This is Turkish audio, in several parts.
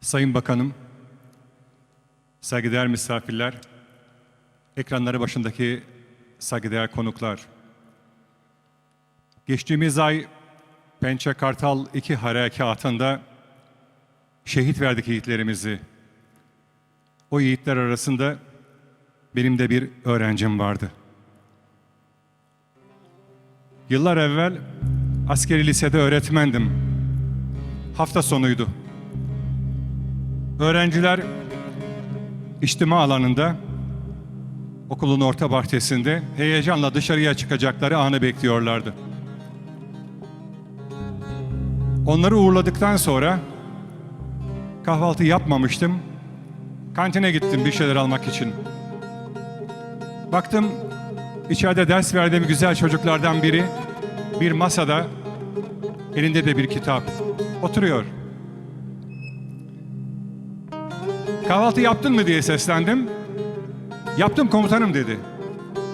Sayın Bakanım, saygıdeğer misafirler, ekranları başındaki saygıdeğer konuklar. Geçtiğimiz ay Pençe Kartal 2 harekatında şehit verdik yiğitlerimizi. O yiğitler arasında benim de bir öğrencim vardı. Yıllar evvel askeri lisede öğretmendim. Hafta sonuydu. Öğrenciler içtima alanında okulun orta bahçesinde heyecanla dışarıya çıkacakları anı bekliyorlardı. Onları uğurladıktan sonra kahvaltı yapmamıştım. Kantine gittim bir şeyler almak için. Baktım içeride ders verdiğim güzel çocuklardan biri bir masada elinde de bir kitap oturuyor. Kahvaltı yaptın mı diye seslendim. Yaptım komutanım dedi.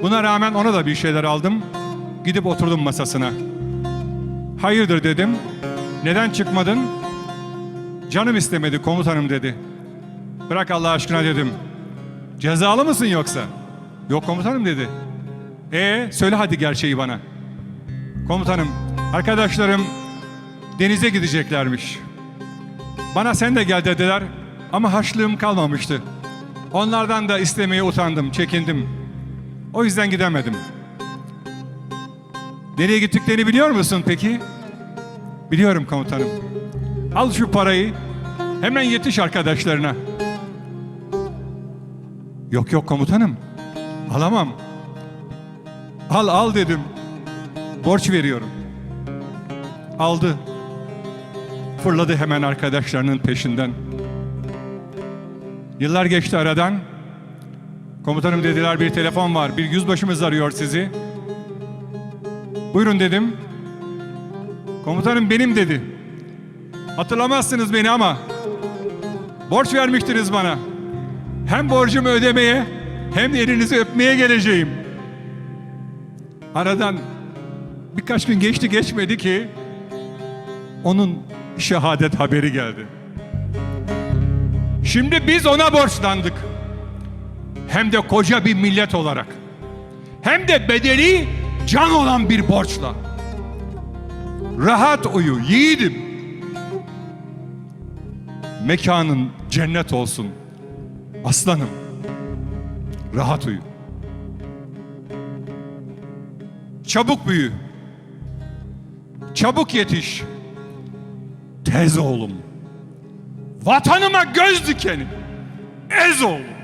Buna rağmen ona da bir şeyler aldım. Gidip oturdum masasına. Hayırdır dedim. Neden çıkmadın? Canım istemedi komutanım dedi. Bırak Allah aşkına dedim. Cezalı mısın yoksa? Yok komutanım dedi. E söyle hadi gerçeği bana. Komutanım, arkadaşlarım denize gideceklermiş. Bana sen de gel dediler ama harçlığım kalmamıştı. Onlardan da istemeye utandım, çekindim. O yüzden gidemedim. Nereye gittiklerini biliyor musun peki? Biliyorum komutanım. Al şu parayı, hemen yetiş arkadaşlarına. Yok yok komutanım, alamam. Al al dedim. Borç veriyorum. Aldı. Fırladı hemen arkadaşlarının peşinden. Yıllar geçti aradan. Komutanım dediler bir telefon var. Bir yüzbaşımız arıyor sizi. Buyurun dedim. Komutanım benim dedi. Hatırlamazsınız beni ama borç vermiştiniz bana. Hem borcumu ödemeye hem de elinizi öpmeye geleceğim. Aradan birkaç gün geçti geçmedi ki onun şehadet haberi geldi. Şimdi biz ona borçlandık. Hem de koca bir millet olarak. Hem de bedeli can olan bir borçla. Rahat uyu yiğidim. Mekanın cennet olsun. Aslanım. Rahat uyu. Çabuk büyü. Çabuk yetiş. Tez oğlum. Vatanıma göz dikenim. Ez oğlum.